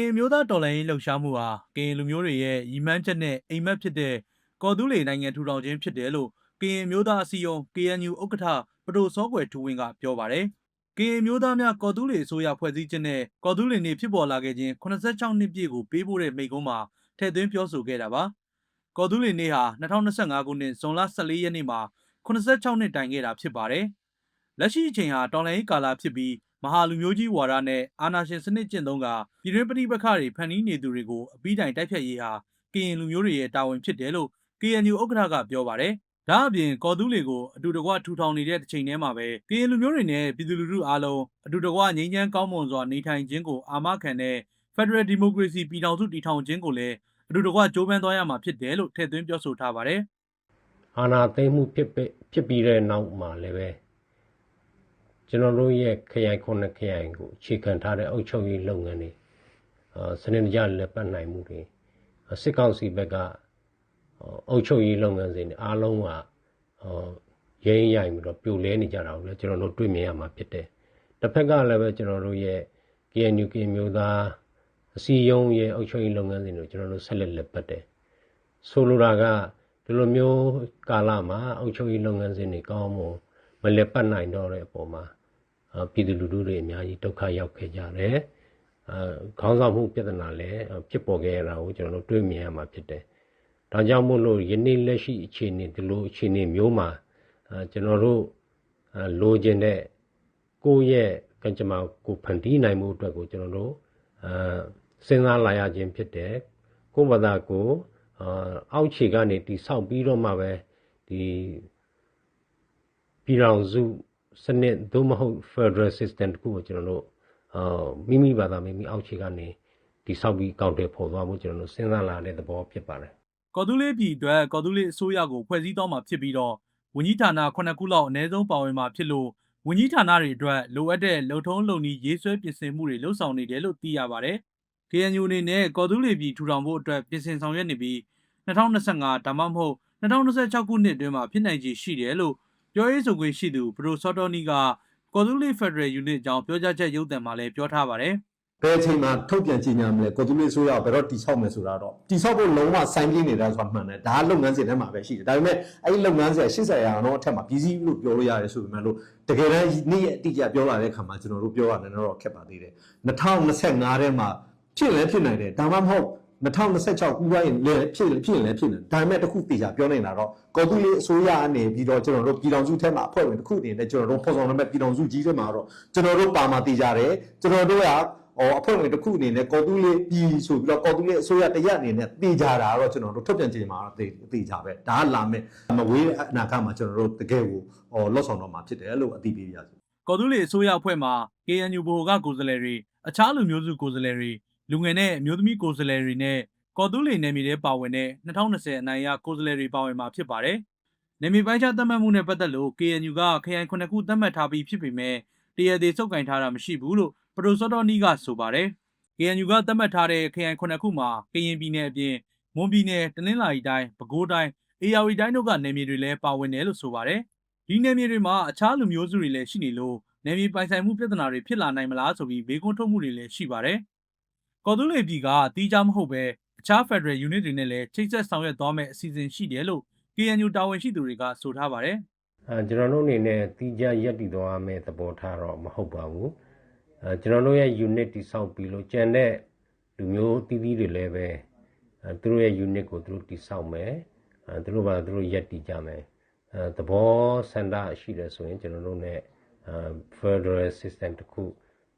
ရင်မျိုးသားတော်လှန်ရေးလှုပ်ရှားမှုဟာကရင်လူမျိုးတွေရဲ့ရည်မှန်းချက်နဲ့အိမ်မက်ဖြစ်တဲ့ကော်တူးလေနိုင်ငံထူထောင်ခြင်းဖြစ်တယ်လို့ကရင်မျိုးသားအစည်းအရုံး KNU ဥက္ကဋ္ဌပဒိုစောကွယ်ထူဝင်းကပြောပါတယ်။ကရင်မျိုးသားများကော်တူးလေအစိုးရဖွဲ့စည်းခြင်းနဲ့ကော်တူးလေနေဖြစ်ပေါ်လာခဲ့ခြင်း86နှစ်ပြည့်ကိုပေးပို့တဲ့မိန့်ခွန်းမှာထည့်သွင်းပြောဆိုခဲ့တာပါ။ကော်တူးလေနေဟာ2025ခုနှစ်ဇွန်လ14ရက်နေ့မှာ86နှစ်တိုင်ခဲ့တာဖြစ်ပါတယ်။လက်ရှိအချိန်ဟာတော်လှန်ရေးကာလဖြစ်ပြီး မဟာလူမျိုးကြီးဝါဒနဲ့အာဏာရှင်စနစ်ကျင့်သုံးကပြည်တွင်းပဋိပက္ခတွေဖန်တီးနေသူတွေကိုအပြီးတိုင်တိုက်ဖြတ်ရေးဟာကရင်လူမျိုးတွေရဲ့တာဝန်ဖြစ်တယ်လို့ KNU ဥက္ကဋ္ဌကပြောပါတယ်။ဒါအပြင်ကော်တူးလေကိုအတူတကွထူထောင်နေတဲ့တစ်ချိန်တည်းမှာပဲကရင်လူမျိုးတွေနဲ့ပြည်သူလူထုအားလုံးအတူတကွငြိမ်းချမ်းကောင်းမွန်စွာနေထိုင်ခြင်းကိုအာမခံတဲ့ Federal Democracy ပြည်ထောင်စုတည်ထောင်ခြင်းကိုလည်းအတူတကွကြိုးပမ်းသွားရမှာဖြစ်တယ်လို့ထည့်သွင်းပြောဆိုထားပါတယ်။အာဏာသိမ်းမှုဖြစ်ပေဖြစ်ပြီးတဲ့နောက်မှာလည်းပဲ ကျွန်တော်တို့ရဲ့ခရိုင်ခုနှစ်ခရိုင်ကိုအခြေခံထားတဲ့အုပ်ချုပ်ရေးလုပ်ငန်းတွေအာစနစ်တကျလက်ပတ်နိုင်မှုတွေစစ်ကောင်စီဘက်ကအုပ်ချုပ်ရေးလုပ်ငန်းစဉ်တွေအားလုံးကအာရင်းရိုင်ပြီးတော့ပြိုလဲနေကြတာကိုလည်းကျွန်တော်တို့တွေ့မြင်ရမှာဖြစ်တယ်။တစ်ဖက်ကလည်းပဲကျွန်တော်တို့ရဲ့ KNU ကမျိုးသားအစည်းအရုံးရဲ့အုပ်ချုပ်ရေးလုပ်ငန်းစဉ်တွေကျွန်တော်တို့ဆက်လက်လက်ပတ်တယ်။ဆိုလိုတာကဒီလိုမျိုးကာလမှာအုပ်ချုပ်ရေးလုပ်ငန်းစဉ်တွေကောင်းမှုမလက်ပတ်နိုင်တော့တဲ့အပေါ်မှာအာ ပြည်သူလူထုတွေအများကြီးဒုက္ခရောက်ခဲ့ကြတယ်။အာခေါင်းဆောင်မှုပြဿနာလည်းဖြစ်ပေါ်ခဲ့ရတာကိုကျွန်တော်တို့တွေ့မြင်ရမှာဖြစ်တယ်။ဒါကြောင့်မို့လို့ယနေ့လက်ရှိအခြေအနေဒီလိုအခြေအနေမျိုးမှာအာကျွန်တော်တို့အာလိုချင်တဲ့ကိုယ့်ရဲ့ကံကြမ္မာကိုဖန်တီးနိုင်မှုအတွက်ကိုကျွန်တော်တို့အာစဉ်းစားလာရခြင်းဖြစ်တယ်။ကိုယ့်ဘာသာကိုအာအောက်ခြေကနေတိဆောက်ပြီးတော့မှပဲဒီပြည်တော်စု စနစ်သို့မဟုတ် Federal System တခုကိုကျွန်တော်တို့အာမိမိဘာသာမိမိအောက်ခြေကနေတိဆောက်ပြီးကောက်တယ်ပေါ်သွားဖို့ကျွန်တော်တို့စဉ်းစားလာတဲ့သဘောဖြစ်ပါတယ်ကော်တူးလေးပြည်အတွက်ကော်တူးလေးအစိုးရကိုဖွဲ့စည်းတော့မှာဖြစ်ပြီးတော့ဝန်ကြီးဌာန9ခုလောက်အနည်းဆုံးပါဝင်မှာဖြစ်လို့ဝန်ကြီးဌာနတွေအတွက်လိုအပ်တဲ့လုံထုံးလုံနည်းရေးဆွဲပြင်ဆင်မှုတွေလှုပ်ဆောင်နေတယ်လို့သိရပါတယ်။ KNU အနေနဲ့ကော်တူးလေးပြည်ထူထောင်ဖို့အတွက်ပြင်ဆင်ဆောင်ရွက်နေပြီး2025ဒါမှမဟုတ်2026ခုနှစ်အတွင်းမှာဖြစ်နိုင်ခြေရှိတယ်လို့ ပြောရေးဆိုခွင့်ရှိသူပရိုစောတော်နီကကော်တူးလေးဖက်ဒရယ်ယူနစ်အကြောင်းပြောကြားချက်ရုပ်သံမှာလည်းပြောထားပါတယ်။ဘယ်အချိန်မှာထုတ်ပြန်ကြေညာမလဲကိုတူးလေးဆိုရဘယ်တော့တိဆောက်မယ်ဆိုတာတော့တိဆောက်ဖို့လုံးဝစိုင်းပြင်းနေတာဆိုတာမှန်တယ်ဒါကလုပ်ငန်းစဉ်ထဲမှာပဲရှိတယ်ဒါပေမဲ့အဲ့ဒီလုပ်ငန်းစဉ်80ရာခိုင်နှုန်းအထက်မှာပြည်စည်းလို့ပြောလို့ရတယ်ဆိုပေမဲ့လို့တကယ်တမ်းနေ့ရက်အတိအကျပြောလာတဲ့အခါမှာကျွန်တော်တို့ပြောရတယ်တော့ခက်ပါသေးတယ်2025ထဲမှာဖြစ်လဲဖြစ်နိုင်တယ်ဒါမှမဟုတ် 2026ကူပိုင်းလည်းဖြစ်ဖြစ်လည်းဖြစ်နေဒါပေမဲ့တခုတေချာပြောနေတာတော့ကော်တူးလေးအစိုးရအနေပြီးတော့ကျွန်တော်တို့ပြည်တော်စုထဲမှာအဖွဲ့ဝင်တစ်ခုအနေနဲ့ကျွန်တော်တို့ဖော်ဆောင်ရမယ့်ပြည်တော်စုကြီးထဲမှာတော့ကျွန်တော်တို့ပါမှာတေချာတယ်ကျွန်တော်တို့ကဟောအဖွဲ့ဝင်တစ်ခုအနေနဲ့ကော်တူးလေးပြည်ဆိုပြီးတော့ကော်တူးလေးအစိုးရတရက်အနေနဲ့တေချာတာတော့ကျွန်တော်တို့ထုတ်ပြန်ကြေညာမှာတော့တေတေချာပဲဒါကလာမဲ့မဝေးအနာဂတ်မှာကျွန်တော်တို့တကယ်ကိုဟောလော့ဆောင်တော့မှာဖြစ်တယ်လို့အသိပေးပြရစီကော်တူးလီအစိုးရအဖွဲ့မှ KNU ဗဟိုကကိုယ်စားလှယ်တွေအခြားလူမျိုးစုကိုယ်စားလှယ်တွေ လူငယ်နဲ့အမျိုးသမီးကိုယ်စားလှယ်တွေနဲ့ကော်တူးလီနယ်မြေထဲပါဝင်တဲ့2020အနိုင်ရကိုယ်စားလှယ်တွေပါဝင်မှာဖြစ်ပါတယ်။နယ်မြေပိုင်းခြားသတ်မှတ်မှုနဲ့ပတ်သက်လို့ KNU ကခရိုင်ခုနှစ်ခုသတ်မှတ်ထားပြီးဖြစ်ပေမဲ့တရသေးစုပ်ကင်ထားတာမရှိဘူးလို့ပရိုစောတော်နီကဆိုပါတယ်။ KNU ကသတ်မှတ်ထားတဲ့ခရိုင်ခုနှစ်ခုမှာကရင်ပြည်နယ်အပြင်မွန်ပြည်နယ်တနင်္လာရီတိုင်းပဲခူးတိုင်းအေရဝတီတိုင်းတို့ကနယ်မြေတွေလည်းပါဝင်တယ်လို့ဆိုပါတယ်။ဒီနယ်မြေတွေမှာအခြားလူမျိုးစုတွေလည်းရှိနေလို့နယ်မြေပိုင်ဆိုင်မှုပြဿနာတွေဖြစ်လာနိုင်မလားဆိုပြီးဘေးကွန်းထုတ်မှုတွေလည်းရှိပါတယ်။ ကော်တူးလေပြည်ကတီးခြားမဟုတ်ပဲအခြား Federal Unit တွေနဲ့လည်းချိတ်ဆက်ဆောင်ရွက်သွားမယ့်အစီအစဉ်ရှိတယ်လို့ KNU တာဝန်ရှိသူတွေကဆိုထားပါတယ်အဲကျွန်တော်တို့အနေနဲ့တီးခြားရက်တည်သွားမယ်သဘောထားတော့မဟုတ်ပါဘူးအဲကျွန်တော်တို့ရဲ့ unit တိဆောက်ပြီးလို့ကျန်တဲ့လူမျိုးတီးတီးတွေလည်းပဲအဲသူတို့ရဲ့ unit ကိုသူတို့တိဆောက်မယ်အဲသူတို့ဘာသူတို့ရက်တည်ကြမယ်အဲသဘောဆန္ဒရှိတယ်ဆိုရင်ကျွန်တော်တို့ ਨੇ အဲ Federal System တခု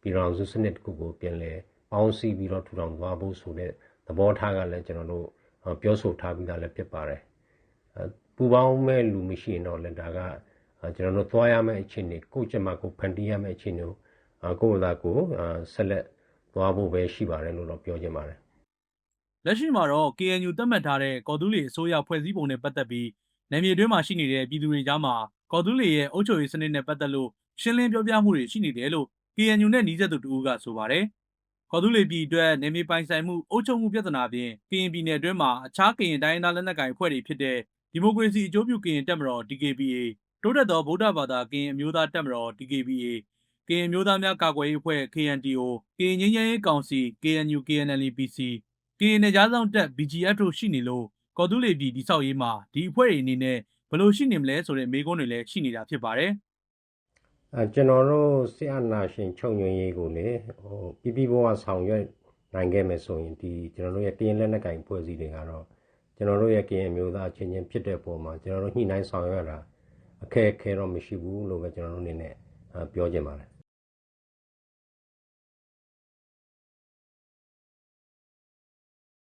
ပြည်တော်စုစနစ်တခုကိုပြင်လဲ ပေါင်းစည်းပြီးတော့ထူထောင်သွားဖို့ဆိုတဲ့သဘောထားကလည်းကျွန်တော်တို့ပြောဆိုထားပြီးသားလည်းဖြစ်ပါတယ်ပူပေါင်းမဲ့လူမရှိရင်တော့လည်းဒါကကျွန်တော်တို့သွားရမယ့်အခြေအနေကိုကျမကိုဖန်တီးရမယ့်အခြေအနေကိုကိုယ်သာကိုဆက်လက်သွားဖို့ပဲရှိပါတယ်လို့တော့ပြောချင်ပါတယ်။လက်ရှိမှာတော့ KNU သတ်မှတ်ထားတဲ့ကော်တူးလေအစိုးရဖွဲ့စည်းပုံနဲ့ပတ်သက်ပြီးနယ်မြေတွင်းမှာရှိနေတဲ့ပြည်သူတွေကြားမှာကော်တူးလေရဲ့အုပ်ချုပ်ရေးစနစ်နဲ့ပတ်သက်လို့ရှင်းလင်းပြောပြမှုတွေရှိနေတယ်လို့ KNU နဲ့နှီးစပ်သူတူကဆိုပါတယ်။ ကော်တူးလေပြည်အတွက်နယ်မြေပိုင်ဆိုင်မှုအုပ်ချုပ်မှုပြဿနာဖြင့်ကရင်ပြည်နယ်အတွင်းမှာအခြားကရင်တိုင်းဒေသလက်နက်ကိုင်အဖွဲ့တွေဖြစ်တဲ့ဒီမိုကရေစီအကျိုးပြုကရင်တက်မတော် DKBA တိုးတက်သောဗုဒ္ဓဘာသာကရင်အမျိုးသားတက်မတော် DKBA ကရင်မျိုးသားများကာကွယ်ရေးအဖွဲ့ KNDO ကရင်ငြိမ်းချမ်းရေးကောင်စီ KNU KNLPC ကရင်နယ်ကြားဆောင်တပ် BGF တို့ရှိနေလို့ကော်တူးလေပြည်တိဆောက်ရေးမှာဒီအဖွဲ့တွေအနေနဲ့ဘယ်လိုရှိနေမလဲဆိုတဲ့မေးခွန်းတွေလည်းရှိနေတာဖြစ်ပါတယ် အဲကျွန်တော်တို့ဆီအနာရှင်ချုပ်ညွှန်ရေးကိုလေဟိုပြပြဘဝဆောင်ရွက်နိုင်ခဲ့မယ်ဆိုရင်ဒီကျွန်တော်တို့ရဲ့ကရင်လက်နက်ကင်ဖွဲ့စည်းတွေကတော့ကျွန်တော်တို့ရဲ့ကရင်အမျိုးသားချင်းချင်းဖြစ်တဲ့ပုံမှာကျွန်တော်တို့ညှိနှိုင်းဆောင်ရွက်ရတာအခက်အခဲတော့မရှိဘူးလို့ပဲကျွန်တော်တို့အနေနဲ့အဲပြောချင်ပါတယ်